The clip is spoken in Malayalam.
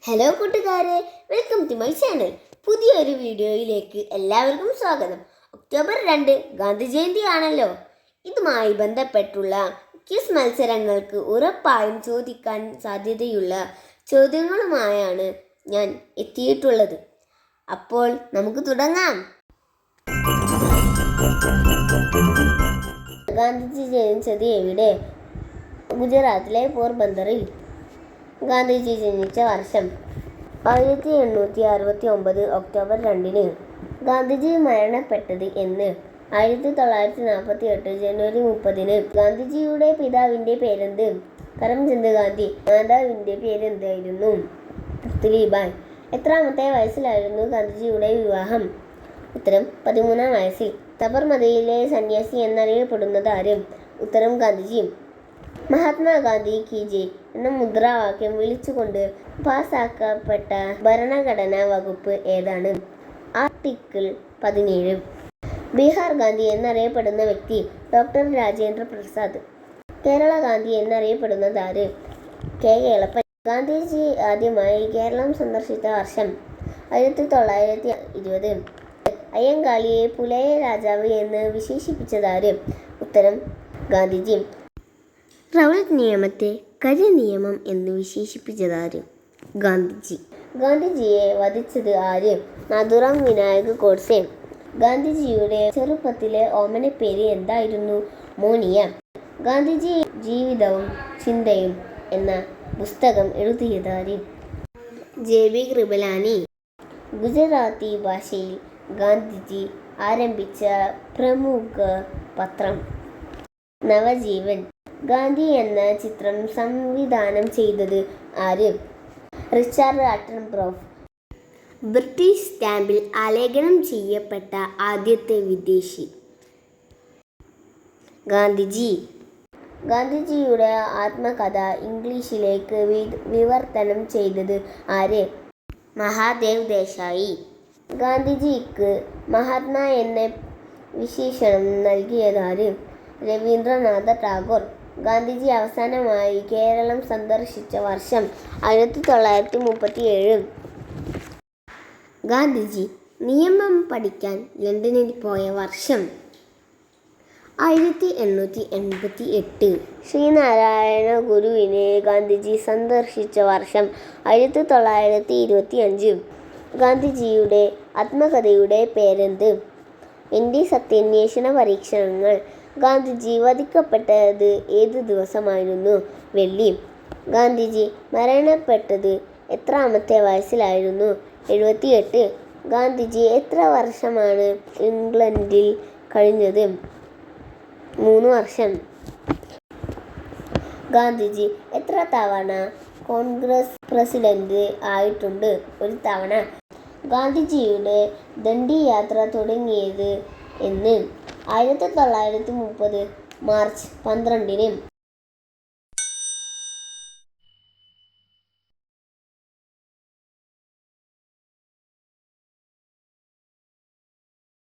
ഹലോ കൂട്ടുകാരെ. വെൽക്കം ടു മൈ ചാനൽ പുതിയൊരു വീഡിയോയിലേക്ക് എല്ലാവർക്കും സ്വാഗതം. ഒക്ടോബർ രണ്ട് ഗാന്ധി ജയന്തി ആണല്ലോ ഇതുമായി ബന്ധപ്പെട്ടുള്ള ക്വിസ് മത്സരങ്ങൾക്ക് ഉറപ്പായും ചോദിക്കാൻ സാധ്യതയുള്ള ചോദ്യങ്ങളുമായാണ് ഞാൻ എത്തിയിട്ടുള്ളത്. അപ്പോൾ നമുക്ക് തുടങ്ങാം. ഗാന്ധിജി ജനിച്ചത് എവിടെ? ഗുജറാത്തിലെ പോർബന്ദറിൽ. ഗാന്ധിജി ജനിച്ച വർഷം ആയിരത്തി എണ്ണൂറ്റി അറുപത്തി ഒമ്പത് ഒക്ടോബർ രണ്ടിന് ഗാന്ധിജി മരണപ്പെട്ടത് എന്ന് ആയിരത്തി തൊള്ളായിരത്തി നാൽപ്പത്തി എട്ട് ജനുവരി മുപ്പതിന് ഗാന്ധിജിയുടെ പിതാവിന്റെ പേരെന്ത്? കരംചന്ദ് ഗാന്ധി. മാതാവിന്റെ പേരെന്തായിരുന്നു? പൃഥ്വിഭായ് എത്രാമത്തെ വയസ്സിലായിരുന്നു ഗാന്ധിജിയുടെ വിവാഹം? ഉത്തരം പതിമൂന്നാം വയസ്സിൽ. സബർമതിയിലെ സന്യാസി എന്നറിയപ്പെടുന്നത് ആരും? ഉത്തരം ഗാന്ധിജിയും മഹാത്മാഗാന്ധി കി ജെ എന്ന മുദ്രാവാക്യം വിളിച്ചുകൊണ്ട് പാസാക്കപ്പെട്ട ഭരണഘടനാ വകുപ്പ് ഏതാണ്? ആർട്ടിക്കിൾ പതിനേഴ്. ബീഹാർ ഗാന്ധി എന്നറിയപ്പെടുന്ന വ്യക്തി ഡോക്ടർ രാജേന്ദ്ര പ്രസാദ്. കേരള ഗാന്ധി എന്നറിയപ്പെടുന്ന ആര്? കെ. കേളപ്പൻ ഗാന്ധിജി ആദ്യമായി കേരളം സന്ദർശിച്ച വർഷം ആയിരത്തി തൊള്ളായിരത്തി ഇരുപത്. അയ്യങ്കാളിയെ പുലയ രാജാവ് എന്ന് വിശേഷിപ്പിച്ചതാര് ഉത്തരം ഗാന്ധിജി. റൗലറ്റ് നിയമത്തെ കരി നിയമം എന്ന് വിശേഷിപ്പിച്ചതാര്? ഗാന്ധിജി. ഗാന്ധിജിയെ വധിച്ചത് ആര്? നാഥുറാം വിനായക് ഗോഡ്സെ ഗാന്ധിജിയുടെ ചെറുപ്പത്തിലെ ഓമന പേര് എന്തായിരുന്നു? മോനിയ. ഗാന്ധിജി ജീവിതവും ചിന്തയും എന്ന പുസ്തകം എഴുതിയതാര്? J B Kripalani. ഗുജറാത്തി ഭാഷയിൽ ഗാന്ധിജി ആരംഭിച്ച പ്രമുഖ പത്രം. നവജീവൻ. ഗാന്ധി എന്ന ചിത്രം സംവിധാനം ചെയ്തത് ആര്? റിച്ചാർഡ് അട്ടൻബ്രോഫ് ബ്രിട്ടീഷ് സ്റ്റാമ്പിൽ ആലേഖനം ചെയ്യപ്പെട്ട ആദ്യത്തെ വിദേശി. ഗാന്ധിജി. ഗാന്ധിജിയുടെ ആത്മകഥ ഇംഗ്ലീഷിലേക്ക് വിവർത്തനം ചെയ്തത് ആര്? മഹാദേവ് ദേശായി. ഗാന്ധിജിക്ക് മഹാത്മാ എന്ന വിശേഷണം നൽകിയതാര് രവീന്ദ്രനാഥ ടാഗോർ. ഗാന്ധിജി അവസാനമായി കേരളം സന്ദർശിച്ച വർഷം ആയിരത്തി തൊള്ളായിരത്തി മുപ്പത്തി ഏഴ് ഗാന്ധിജി നിയമം പഠിക്കാൻ ലണ്ടനിൽ പോയ വർഷം ആയിരത്തി എണ്ണൂറ്റി എൺപത്തി എട്ട് ശ്രീനാരായണ ഗുരുവിനെ ഗാന്ധിജി സന്ദർശിച്ച വർഷം ആയിരത്തി തൊള്ളായിരത്തി ഇരുപത്തി അഞ്ച് ഗാന്ധിജിയുടെ ആത്മകഥയുടെ പേരെന്ത്? എന്റെ സത്യാന്വേഷണ പരീക്ഷണങ്ങൾ ഗാന്ധിജി വധിക്കപ്പെട്ടത് ഏത് ദിവസമായിരുന്നു? വെള്ളി. ഗാന്ധിജി മരണപ്പെട്ടത് എത്രാമത്തെ വയസ്സിലായിരുന്നു? എഴുപത്തിയെട്ട്. ഗാന്ധിജി എത്ര വർഷമാണ് ഇംഗ്ലണ്ടിൽ കഴിഞ്ഞത്? മൂന്ന് വർഷം. ഗാന്ധിജി എത്ര തവണ കോൺഗ്രസ് പ്രസിഡന്റ് ആയിട്ടുണ്ട്? ഒരു തവണ. ഗാന്ധിജിയുടെ ദണ്ഡി യാത്ര തുടങ്ങിയത് എന്ന്. ആയിരത്തി തൊള്ളായിരത്തി മുപ്പത് മാർച്ച് പന്ത്രണ്ടിന്